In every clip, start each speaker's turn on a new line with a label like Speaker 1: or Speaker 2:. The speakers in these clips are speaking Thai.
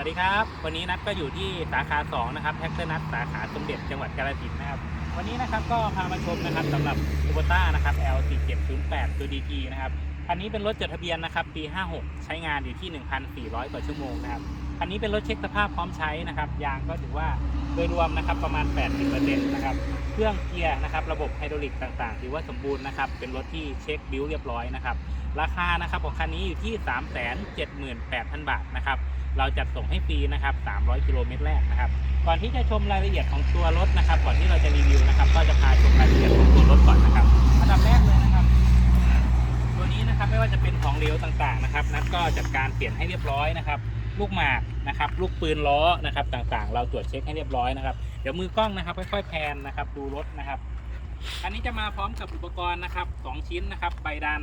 Speaker 1: วัสดีครับ วันนี้นัดก็อยู่ที่สาขา2นะครับแท็กเตอร์นัดสาขาสมเด็จจังหวัดกาฬสินธุ์นะครับวันนี้นะครับก็พามาชมนะครับสำหรับคูโบต้านะครับ L4708 ตัว DT นะครับคันนี้เป็นรถจดทะเบียนนะครับปี 56 ใช้งานอยู่ที่ 1,400 กว่าชั่วโมงนะครับ คันนี้เป็นรถเช็คสภาพพร้อมใช้นะครับยางก็ถือว่าโดยรวมนะครับประมาณ 80%นะครับเครื่องเกียร์นะครับระบบไฮดรอลิกต่างๆ ถือว่าสมบูรณ์นะครับเป็นรถที่เช็คบิลเรียบร้อยนะครับราคานะครับของคันนี้อยู่ที่ 378,000 บาทนะครับเราจัดส่งให้ฟรีนะครับ 300 กิโลเมตรแรกนะครับก่อนที่จะชมรายละเอียดของตัวรถนะครับก่อนที่เราจะรีวิวนะครับก็จะพาชมรายละเอียดของตัวรถก่อนนะครับอันดับแรกเลยนะครับตัวนี้นะครับไม่ว่าจะเป็นของเหลวต่างๆนะครับนัดก็จัดการเปลี่ยนให้เรียบร้อยนะครับ ลูกหมากนะครับลูกปืนล้อนะครับต่างๆ เราตรวจเช็คให้เรียบร้อยนะครับเดี๋ยวมือกล้องนะครับค่อยๆแพนนะครับดูรถนะครับอันนี้จะมาพร้อมกับอุปกรณ์นะครับสองชิ้นนะครับใบดัน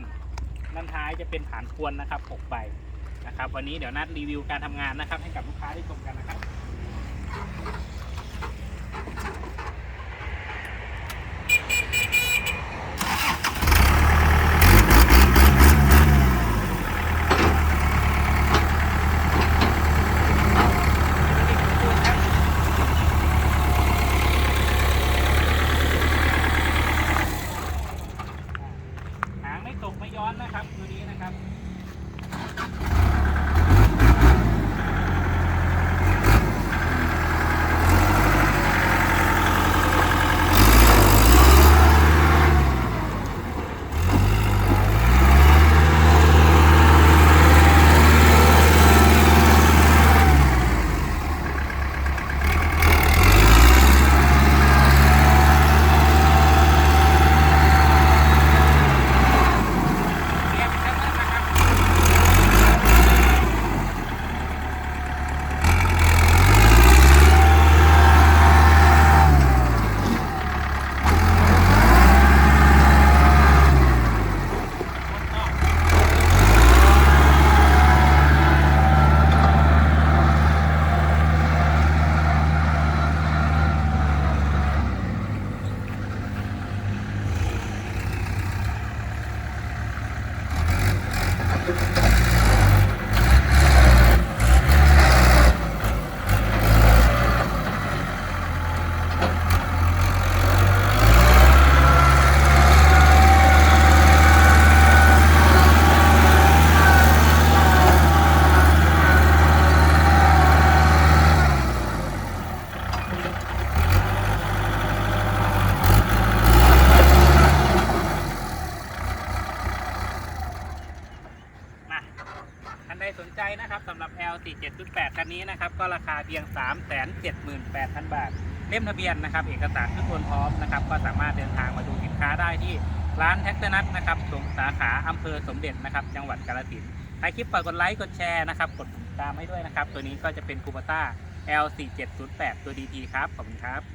Speaker 1: ด้านท้ายจะเป็นฐานควนนะครับ6ใบนะครับวันนี้เดี๋ยวนัดรีวิวการทำงานนะครับให้กับลูกค้าได้ชมกันนะครับ ท่านใดสนใจนะครับสำหรับ L47.8 คันนี้นะครับ ก็ราคาเพียง 378,000 บาท เล่มทะเบียนนะครับ เอกสารทุกคนพร้อมนะครับ ก็สามารถเดินทางมาดูสินค้าได้ที่ร้านแท็กเตอร์นัทนะครับตรงสาขาอำเภอสมเด็จนะครับ จังหวัดกาฬสินธุ์ใครคลิปฝากกดไลค์ กดแชร์นะครับ กดติดตามให้ด้วยนะครับ ตัวนี้ก็จะเป็นคูปต้า L4708 ตัว DT ครับ ขอบคุณครับ